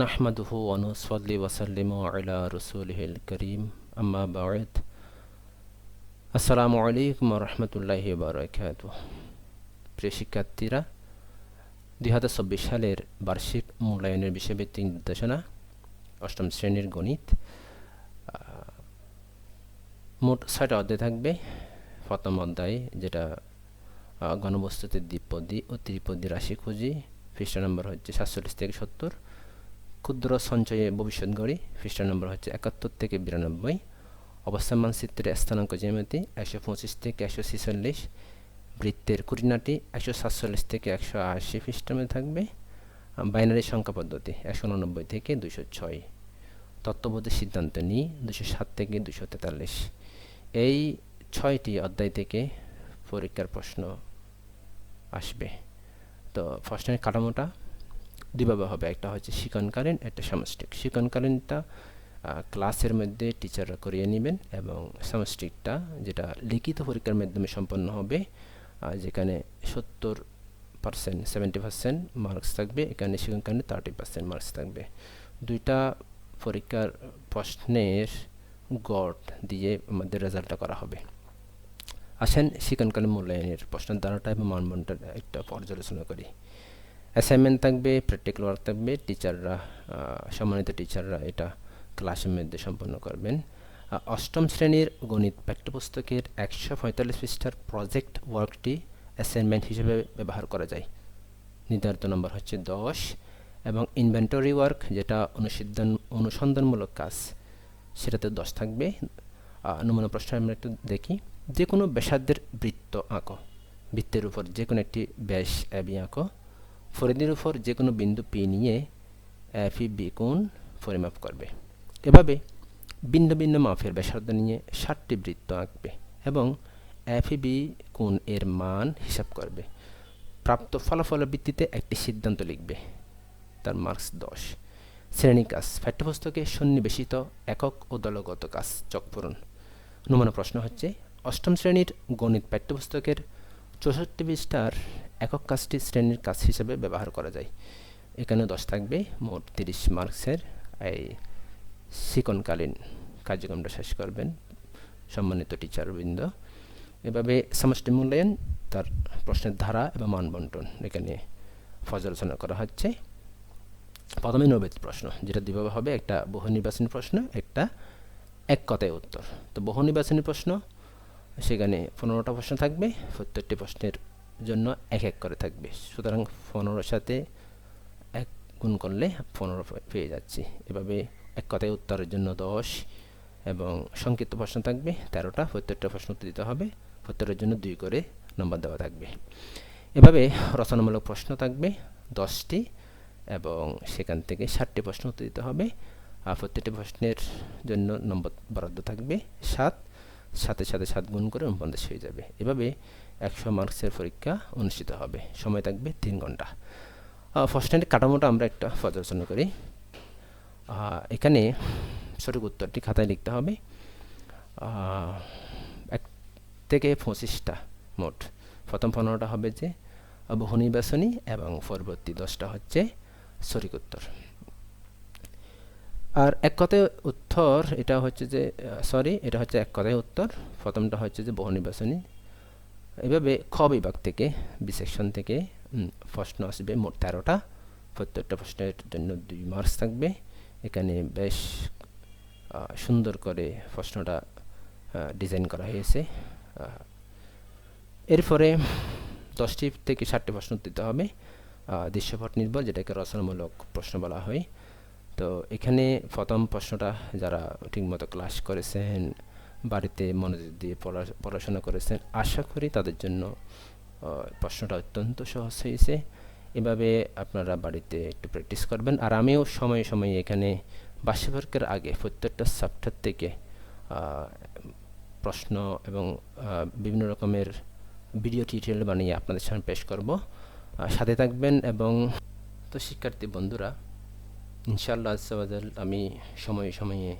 নাহমাদুহু অনুসল্লি ওয়াসাল্লিম আলা রসুলহিল করিম আম্মা বাওয়েদ আসসালামু আলাইকুম রহমতুল্লাহি বারকাত প্রিয় শিক্ষার্থীরা, দুই হাজার চব্বিশ সালের বার্ষিক মূল্যায়নের বিষয়ে বিষয়ভিত্তিক নির্দেশনা, অষ্টম শ্রেণির গণিত মোট ছয়টা অধ্যায় থাকবে। প্রথম অধ্যায়, যেটা ঘনবস্তুতে দ্বিপদী ও ত্রিপদী রাশি খুঁজি, পৃষ্ঠা নম্বর হচ্ছে সাতচল্লিশ থেকে সত্তর। ক্ষুদ্র সঞ্চয়ে ভবিষ্যৎ গড়ি পৃষ্ঠা নম্বর হচ্ছে একাত্তর থেকে বিরানব্বই। অবস্থান মানচিত্রে স্থানাঙ্ক জ্যামিতি, একশো পঁচিশ থেকে একশো ছেচল্লিশ। বৃত্তের খুঁটিনাটি, একশো সাতচল্লিশ থেকে একশো আশি পৃষ্ঠামে থাকবে। বাইনারি সংখ্যা পদ্ধতি, একশো উননব্বই থেকে দুশো ছয়। তত্ত্ববোধের সিদ্ধান্ত নিই দুশো সাত থেকে দুশো তেতাল্লিশ। এই ছয়টি অধ্যায় থেকে পরীক্ষার প্রশ্ন আসবে। তো ফার্স্ট প্রশ্নের কাঠামোটা দুইভাবে হবে। একটা হচ্ছে শিকনকালীন একটা সামষ্টিক। শিকনকালীনটা আহ, ক্লাসের মধ্যে টিচাররা করিয়ে নেবেন এবং সামষ্টিকটা যেটা লিখিত পরীক্ষার মাধ্যমে সম্পন্ন হবে যেখানে সত্তর পার্সেন্ট সেভেন্টি পার্সেন্ট মার্কস থাকবে এখানে শিকনকালীনে থার্টি পার্সেন্ট মার্কস থাকবে। দুইটা পরীক্ষার প্রশ্নের গড় দিয়ে আমাদের রেজাল্টটা করা হবে। আসেন শিকনকালীন মূল্যায়নের প্রশ্নের ধারাটা এবং মানবন্ডের একটা পর্যালোচনা করি। অ্যাসাইনমেন্ট থাকবে প্র্যাকটিক্যাল ওয়ার্ক থাকবে টিচাররা সম্মানিত টিচাররা এটা ক্লাসের মধ্যে সম্পন্ন করবেন। অষ্টম শ্রেণির গণিত পাঠ্যপুস্তকের একশো পঁয়তাল্লিশ পৃষ্ঠার প্রজেক্ট ওয়ার্কটি অ্যাসাইনমেন্ট হিসেবে ব্যবহার করা যায়। নির্ধারিত নম্বর হচ্ছে দশ এবং ইনভেন্টরি ওয়ার্ক যেটা অনুসিদ্ধান, অনুসন্ধানমূলক কাজ, সেটাতে দশ থাকবে। নমুনা প্রশ্ন আমরা একটু দেখি। যে কোনো ব্যাসার্ধের বৃত্ত আঁকো। বৃত্তের উপর যে কোনো একটি ব্যাস অ্যাবি আঁকো। ফরিদের উপর যে কোনো বিন্দু পি নিয়ে এফি বি কোণ পরিমাপ করবে। এভাবে ভিন্ন ভিন্ন মাপের ব্যাসার্ধ নিয়ে ষাটটি বৃত্ত আঁকবে এবং এফি বি কোণ এর মান হিসাব করবে। প্রাপ্ত ফলাফলের ভিত্তিতে একটি সিদ্ধান্ত লিখবে। তার মার্কস দশ। শ্রেণি কাজ। পাঠ্যপুস্তকে সন্নিবেশিত একক ও দলগত কাজ চক পূরণ। নমুনা প্রশ্ন হচ্ছে, অষ্টম শ্রেণির গণিত পাঠ্যপুস্তকের চৌষট্টি পৃষ্ঠার একক কাজটি শ্রেণির কাজ হিসেবে ব্যবহার করা যায়। এখানে দশ থাকবে, মোট তিরিশ মার্কসের। এই শিকনকালীন কার্যক্রমটা শেষ করবেন, সম্মানিত টিচারবৃন্দ। এভাবে সমষ্টি মূল্যায়ন, তার প্রশ্নের ধারা এবং মানবন্টন এখানে পর্যালোচনা করা হচ্ছে। প্রথমে নৈবেদ প্রশ্ন, যেটা দুইভাবে হবে, একটা বহু নির্বাচনী প্রশ্ন, একটা এক কথায় উত্তর। তো বহু নির্বাচনী প্রশ্ন, সেখানে পনেরোটা প্রশ্ন থাকবে, প্রত্যেকটি প্রশ্নের জন্য এক এক করে থাকবে। সুতরাং পনেরোর সাথে এক গুণ করলে পনেরো পেয়ে যাচ্ছি। এভাবে এক কথায় উত্তরের জন্য দশ এবং সংক্ষিপ্ত প্রশ্ন থাকবে, তেরোটা। প্রত্যেকটা প্রশ্ন উত্তর দিতে হবে। প্রত্যেকটার জন্য দুই করে নম্বর দেওয়া থাকবে। এভাবে রচনামূলক প্রশ্ন থাকবে দশটি এবং সেখান থেকে ষাটটি প্রশ্ন উত্তর দিতে হবে। আর প্রত্যেকটি প্রশ্নের জন্য নম্বর বরাদ্দ থাকবে সাত। সাথে সাথে সাত গুণ করে উনপঞ্চাশ হয়ে যাবে। এভাবে একশো মার্কসের পরীক্ষা অনুষ্ঠিত হবে। সময় থাকবে তিন ঘণ্টা। ফার্স্ট হ্যান্ডের কাঠামোটা আমরা একটা পর্যালোচনা করি। এখানে সঠিক উত্তরটি খাতায় লিখতে হবে। এক থেকে পঁচিশটা মোট। প্রথম পনেরোটা হবে যে বহু নির্বাচনী এবং পরবর্তী দশটা হচ্ছে সঠিক উত্তর। আর এক কথায় উত্তর এটা হচ্ছে যে সরি এটা হচ্ছে এক কথায় উত্তর। প্রথমটা হচ্ছে যে বহু নির্বাচনী এভাবে খ বিভাগ থেকে, বি সেকশন থেকে প্রশ্ন আসবে মোট তেরোটা। প্রত্যেকটা প্রশ্নের জন্য দুই মার্কস থাকবে। এখানে বেশ সুন্দর করে প্রশ্নটা ডিজাইন করা হয়েছে। এরপরে দশটি থেকে ষাটটি প্রশ্ন দিতে হবে। দৃশ্যপট নির্ভর, যেটাকে রচনামূলক প্রশ্ন বলা হয়। তো এখানে প্রথম প্রশ্নটা যারা ঠিকমতো ক্লাস করেছেন, বাড়িতে মনোযোগ দিয়ে পড়া, পড়াশোনা করেছেন, আশা করি তাদের জন্য প্রশ্নটা অত্যন্ত সহজ হয়েছে। এভাবে আপনারা বাড়িতে একটু প্র্যাকটিস করবেন। আর আমিও সময়ে সময়ে এখানে বার্ষিকবর্গের আগে প্রত্যেকটা চ্যাপ্টার থেকে প্রশ্ন এবং বিভিন্ন রকমের ভিডিও টিউটোরিয়াল বানিয়ে আপনাদের সামনে পেশ করব। সাথে থাকবেন এবং, তো শিক্ষার্থী বন্ধুরা ইনশাআল্লাহ আজাল আমি সময়ে সময়ে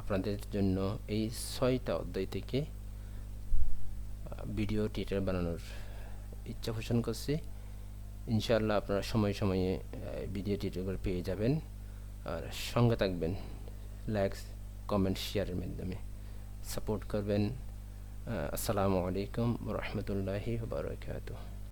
আপনাদের জন্য এই ছয়টা অধ্যায় থেকে ভিডিও টিউটোরিয়াল বানানোর ইচ্ছা পোষণ করছি। ইনশাআল্লাহ আপনারা সময়ে সময়ে ভিডিও টিউটোরিয়াল পেয়ে যাবেন। আর সঙ্গে থাকবেন, লাইক, কমেন্ট, শেয়ারের মাধ্যমে সাপোর্ট করবেন। আসসালামু আলাইকুম রহমতুল্লাহি বারকাতুহ।